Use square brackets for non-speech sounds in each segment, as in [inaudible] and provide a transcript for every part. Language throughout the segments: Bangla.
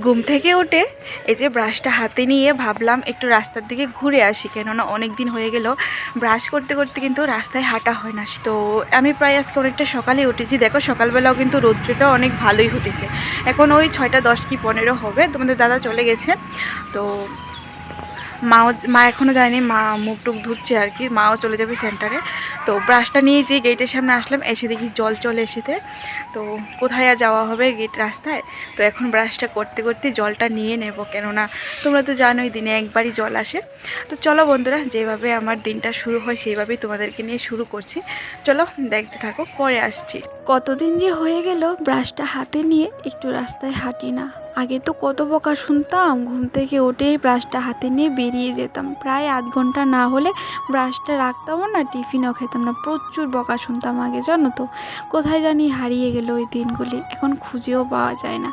ঘুম থেকে উঠে এই যে ব্রাশটা হাতে নিয়ে ভাবলাম একটু রাস্তার দিকে ঘুরে আসি, কেননা অনেক দিন হয়ে গেল। ব্রাশ করতে করতে কিন্তু রাস্তায় হাঁটা হয় না। তো আমি প্রায় আজকে অনেকটা সকালে উঠেছি। দেখো, সকালবেলাও কিন্তু রৌদ্রটা অনেক ভালোই উঠেছে। এখন ওই ছয়টা দশ কি পনেরো হবে। তোমাদের দাদা চলে গেছে। তো মাও, মা এখনও যায়নি, মা মুখ টুক ধুচ্ছে আর কি, মাও চলে যাবে সেন্টারে। তো ব্রাশটা নিয়ে যে গেটের সামনে আসলাম, এসে দেখি জল চলে এসেতে তো কোথায় আর যাওয়া হবে গেট রাস্তায়? তো এখন ব্রাশটা করতে করতে জলটা নিয়ে নেব, কেননা তোমরা তো জানোই দিনে একবারই জল আসে। তো চলো বন্ধুরা, যেভাবে আমার দিনটা শুরু হয়, সেইভাবেই তোমাদেরকে নিয়ে শুরু করছি। চলো দেখতে থাকো, পরে আসছি। কতদিন যে হয়ে গেল ব্রাশটা হাতে নিয়ে, একটু রাস্তায় হাঁটি না। আগে তো কত বকা শুনতাম, ঘুম থেকে উঠেই ব্রাশটা হাতে নিয়ে বেরিয়ে যেতাম। প্রায় আধ ঘণ্টা না হলে ব্রাশটা রাখতামও না, টিফিনও খেতাম না, প্রচুর বকা শুনতাম আগে, জানো তো। কোথায় জানি হারিয়ে গেল ওই দিনগুলি, এখন খুঁজেও পাওয়া যায় না।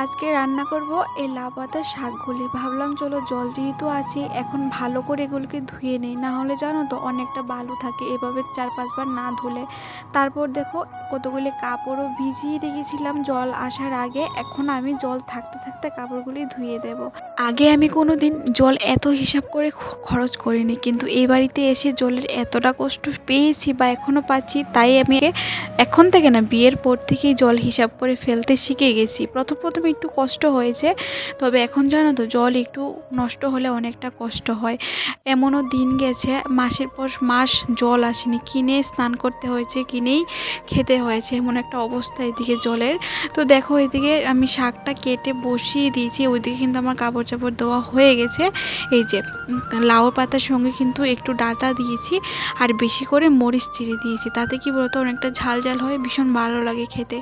আজকে রান্না করব এই লাউ শাকগুলি। ভাবলাম চলো জল যেহেতু আছে, এখন ভালো করে এগুলোকে ধুয়ে নেই। না হলে জানো তো অনেকটা বালু থাকে, এভাবে চার পাঁচবার না ধুলে। তারপর দেখো কতগুলি কাপড়ও ভিজিয়ে রেখেছিলাম জল আসার আগে। এখন আমি জল থাকতে থাকতে কাপড়গুলি ধুয়ে দেব। আগে আমি কোনো দিন জল এত হিসাব করে খরচ করিনি, কিন্তু এই বাড়িতে এসে জলের এতটা কষ্ট পেয়েছি বা এখনও পাচ্ছি, তাই আমি এখন থেকে না, বিয়ের পর থেকেই জল হিসাব করে ফেলতে শিখে গেছি। প্রথম প্রথম একটু কষ্ট হয়েছে, তবে এখন জানো তো, জল একটু নষ্ট হলে অনেকটা কষ্ট হয়। এমনও দিন গেছে, মাসের পর মাস জল আসেনি, কিনে স্নান করতে হয়েছে, কিনেই খেতে হয়েছে, এমন একটা অবস্থা এদিকে জলের। তো দেখো, এদিকে আমি শাকটা কেটে বসিয়ে দিয়েছি, ওইদিকে কিন্তু আমার কাপড় চাপড় দেওয়া হয়ে গেছে। এই যে লাউ পাতার সঙ্গে কিন্তু একটু ডাটা দিয়েছি আর বেশি করে মরিচ চিড়ে দিয়েছি। তাতে কি বলতো, অনেকটা ঝাল ঝাল হয়, ভীষণ ভালো লাগে খেতে।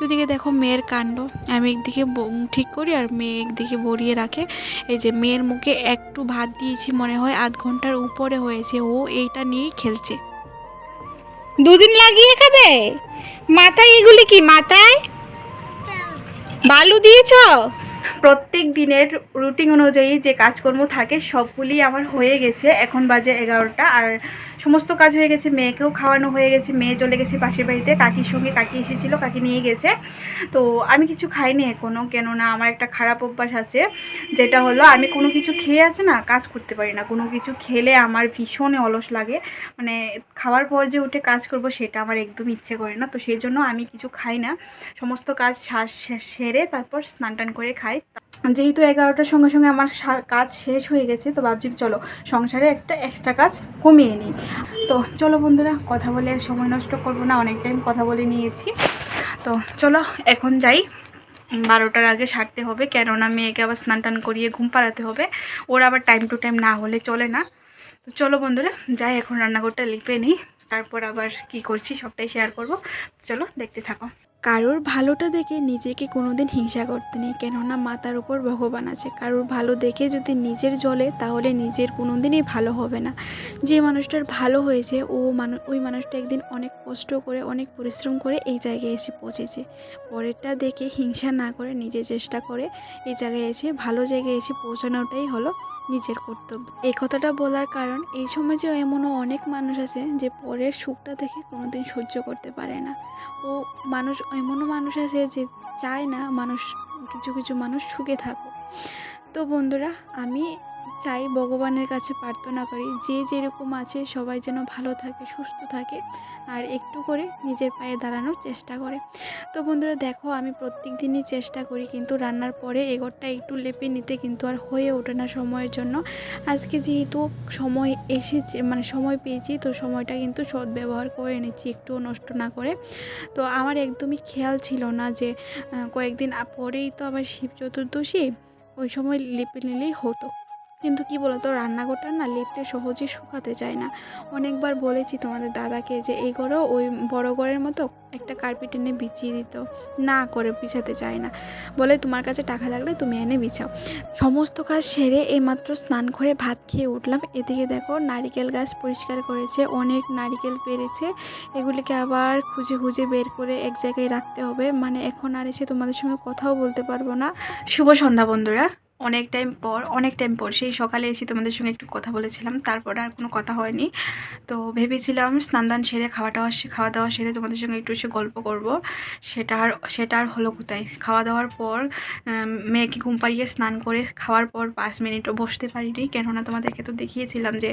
ওইদিকে দেখো মেয়ের কাণ্ড। আমি একদিকে ঠিক করি আর মেয়ে একদিকে বড়িয়ে রাখে। এই যে, মেয়ের মুখে একটু ভাত দিয়েছি মনে হয়, আধ ঘণ্টার উপরে হয়েছে। ও এইটা নিয়েই খেলছে। দুদিন লাগিয়ে খাবে? মাথায় এগুলি কি, মাথায়? বালু দিয়েছ? প্রত্যেক দিনের রুটিন অনুযায়ী যে কাজকর্ম থাকে সবগুলি আমার হয়ে গেছে। এখন বাজে এগারোটা আর সমস্ত কাজ হয়ে গেছে। মেয়েকেও খাওয়ানো হয়ে গেছে। মেয়ে চলে গেছে পাশের বাড়িতে। কাকির সঙ্গে কাকি এসেছিল, কাকি নিয়ে গেছে। তো আমি কিছু খাইনি এখনও কেননা আমার একটা খারাপ অভ্যাস আছে, যেটা হলো আমি কোনো কিছু খেয়ে আছে না, কাজ করতে পারি না। কোনো কিছু খেলে আমার ভীষণ অলস লাগে। মানে খাওয়ার পর যে উঠে কাজ করব সেটা আমার একদম ইচ্ছে করে না। তো সেই জন্য আমি কিছু খাই না। সমস্ত কাজ সেরে তারপর স্নান টান করে খাই। যেহেতু এগারোটার সঙ্গে সঙ্গে আমার কাজ শেষ হয়ে গেছে, তো ভাবছি চলো সংসারে একটা এক্সট্রা কাজ কমিয়ে নিই। তো চলো বন্ধুরা, কথা বলে সময় নষ্ট করব না, অনেক টাইম কথা বলে নিয়েছি। তো চলো এখন যাই। বারোটার আগে সারতে হবে, কেননা মেয়েকে আবার স্নান টান করিয়ে ঘুম পাড়াতে হবে। ওর আবার টাইম টু টাইম না হলে চলে না। তো চলো বন্ধুরা, যাই এখন রান্নাঘরটা লিপে নিই, তারপর আবার কি করছি সবটাই শেয়ার করব। চলো দেখতে থাকো। কারোর ভালোটা দেখে নিজেকে কোনোদিন হিংসা করতে নেই, কেননা মাতার উপর ভগবান আছে। কারোর ভালো দেখে যদি নিজের জ্বলে, তাহলে নিজের কোনো দিনই ভালো হবে না। যে মানুষটার ভালো হয়েছে, ও মানুষ ওই মানুষটা একদিন অনেক কষ্ট করে, অনেক পরিশ্রম করে এই জায়গায় এসে পৌঁছেছে। পরেরটা দেখে হিংসা না করে, নিজে চেষ্টা করে এই জায়গায় এসে ভালো জায়গায় এসে পৌঁছানোটাই হলো নিজের কর্তব্য। এই কথাটা বলার কারণ এই সমাজেও এমনও অনেক মানুষ আছে যে পরের সুখটা দেখে কোনোদিন সহ্য করতে পারে না। ও মানুষ, এমনও মানুষ আছে যে চায় না মানুষ, কিছু কিছু মানুষ সুখে থাকুক। তো বন্ধুরা, আমি চাই ভগবানের কাছে প্রার্থনা করি, যে যেরকম আছে সবাই যেন ভালো থাকে, সুস্থ থাকে আর একটু করে নিজের পায়ে দাঁড়ানোর চেষ্টা করে। তো বন্ধুরা দেখো, আমি প্রত্যেক দিনই চেষ্টা করি, কিন্তু রান্নার পরে এগরটা একটু লেপে নিতে কিন্তু আর হয়ে ওঠে না সময়ের জন্য। আজকে যেহেতু সময় এসেছে মানে সময় পেয়েছি, তো সময়টা কিন্তু সৎ ব্যবহার করে নিচ্ছি একটুও নষ্ট না করে। তো আমার একদমই খেয়াল ছিল না যে কয়েকদিন পরেই তো আবার শিব চতুর্দশী, ওই সময় লেপে নিলেই হতো। কিন্তু কি বলতো, রান্নাঘরটা না লেপটে সহজে শুকাতে চায় না। অনেকবার বলেছি তোমাদের দাদাকে যে, এই ঘরও ওই বড় ঘরের মতো একটা কার্পেট এনে বিছিয়ে দিত। না করে বিছাতে চায় না। বলে, তোমার কাছে টাকা থাকলে তুমি এনে বিছাও। সমস্ত কাজ সেরে এইমাত্র স্নান করে ভাত খেয়ে উঠলাম। এদিকে দেখো নারিকেল গাছ পরিষ্কার করেছে, অনেক নারিকেল পেরেছে। এগুলিকে আবার খুঁজে খুঁজে বের করে এক জায়গায় রাখতে হবে। মানে এখন আর এসে তোমাদের সঙ্গে কথাও বলতে পারব না। শুভ সন্ধ্যা বন্ধুরা। অনেক টাইম পর, অনেক টাইম পর, সেই সকালে এসে তোমাদের সঙ্গে একটু কথা বলেছিলাম, তারপর আর কোনো কথা হয়নি। তো ভেবেছিলাম স্নান দান সেরে, খাওয়া দাওয়া খাওয়া দাওয়া সেরে তোমাদের সঙ্গে একটু এসে গল্প করব। সেটা আর সেটা আর হলো কোথায়? খাওয়া দাওয়ার পর মেয়েকে ঘুম পাড়িয়ে স্নান করে খাওয়ার পর পাঁচ মিনিটও বসতে পারিনি। কেননা তোমাদেরকে তো দেখিয়েছিলাম যে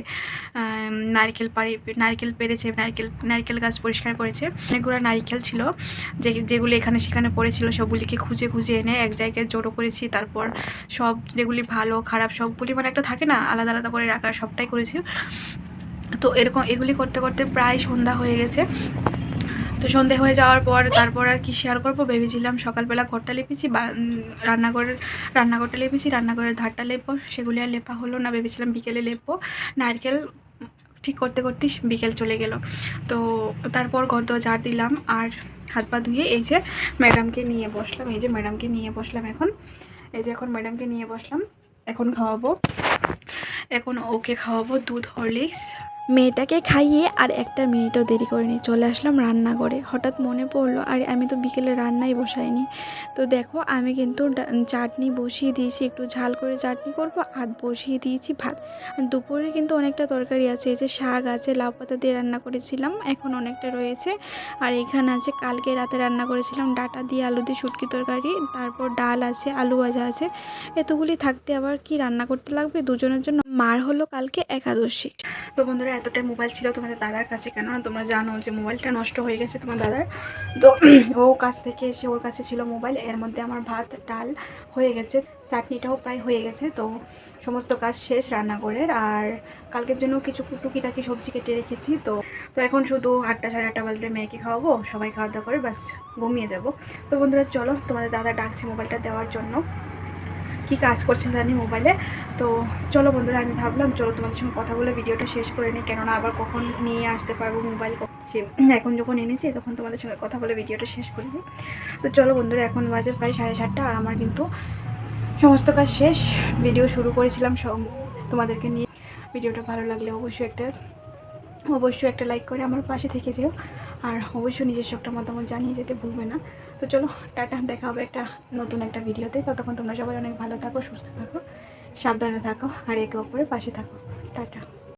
নারকেল পাড়ি, নারকেল পেরেছে, নারকেল নারকেল গাছ পরিষ্কার করেছে। অনেকগুলো নারকেল ছিল, যে, যেগুলি এখানে সেখানে পড়েছিল, সবগুলিকে খুঁজে খুঁজে এনে এক জায়গায় জড়ো করেছি। তারপর সব যেগুলি ভালো, খারাপ সবগুলি মানে একটা থাকে না, আলাদা আলাদা করে রাখা সবটাই করেছি। তো এরকম এগুলি করতে করতে প্রায় সন্ধ্যা হয়ে গেছে। তো সন্ধে হয়ে যাওয়ার পর তারপর আর কি শেয়ার করব, ভেবেছিলাম সকালবেলা ঘরটা লেপেছি রান্নাঘরের রান্নাঘরটা লেপেছি, রান্নাঘরের ধারটা লেপবো, সেগুলি আর লেপা হলো না, ভেবেছিলাম বিকেলে লেপবো। নারকেল ঠিক করতে করতেই বিকেল চলে গেল। তো তারপর ঘর দোর ঝাড় দিলাম, আর হাত পা ধুয়ে এই যে ম্যাডামকে নিয়ে বসলাম, এই যে ম্যাডামকে নিয়ে বসলাম এখন। এই যে এখন ম্যাডামকে নিয়ে বসলাম এখন খাওয়াবো। এখন ওকে খাওয়াবো দুধ হরলিক্স মেয়েটাকে খাইয়ে আর একটা মিনিটও দেরি করিনি চলে আসলাম রান্না করে। হঠাৎ মনে পড়ল, আর আমি তো বিকেলে রান্নাই বসাইনি। তো দেখো, আমি কিন্তু চাটনি বসিয়ে দিয়েছি, একটু ঝাল করে চাটনি করব আর বসিয়ে দিয়েছি ভাত। দুপুরে কিন্তু অনেকটা তরকারি আছে, এই যে শাক আছে, লাউ পাতা দিয়ে রান্না করেছিলাম, এখন অনেকটা রয়েছে। আর এখানে আছে, কালকে রাতে রান্না করেছিলাম ডাটা দিয়ে আলু দিয়ে শুটকি তরকারি, তারপর ডাল আছে, আলু ভাজা আছে। এতগুলি থাকতে আবার কি রান্না করতে লাগবে? দুজনের জন্য মার হলো কালকে একাদশী। তো বন্ধুরা এতটাই মোবাইল ছিল তোমাদের দাদার কাছে কেননা তোমরা জানো যে মোবাইলটা নষ্ট হয়ে গেছে তোমার দাদার। তো [clears throat] ও কাছ থেকে এসে ওর কাছে ছিল মোবাইল। এর মধ্যে আমার ভাত, ডাল হয়ে গেছে। চাটনিটাও প্রায় হয়ে গেছে। তো সমস্ত কাজ শেষ রান্নাঘরের। আর কালকের জন্য কিছু টুকিটাকি সবজি কেটে রেখেছি। তো তো এখন শুধু আটটা সাড়ে আটটা বাজলে মেয়েকে খাওয়াবো। সবাই খাওয়া দাওয়া করে বাস ঘুমিয়ে যাব। তো বন্ধুরা, চলো তোমাদের দাদা ডাকছে মোবাইলটা দেওয়ার জন্য। কি কাজ করছে জানি মোবাইলে। তো চলো বন্ধুরা, আমি ভাবলাম চলো তোমাদের সঙ্গে কথা বলে ভিডিওটা শেষ করে নিই, কেননা আবার কখন নিয়ে আসতে পারব মোবাইল এখন যখন এনেছি, তখন তোমাদের সঙ্গে কথা বলে ভিডিওটা শেষ করে দিই তো চলো বন্ধুরা, এখন বাজে প্রায় সাড়ে সাতটা আর আমার কিন্তু সমস্ত কাজ শেষ। ভিডিও শুরু করেছিলাম তোমাদেরকে নিয়ে। ভিডিওটা ভালো লাগলে অবশ্যই একটা অবশ্যই একটা লাইক করে আমার পাশে থেকে যেও। আর অবশ্যই নিজস্ব একটা মতামত জানিয়ে যেতে ভুলবে না। তো চলো, টাটা, দেখা হবে একটা নতুন একটা ভিডিওতে ততক্ষণ তোমরা সবাই অনেক ভালো থাকো, সুস্থ থাকো, সাবধানে থাকো, আর একে অপরের পাশে থাকো। টাটা।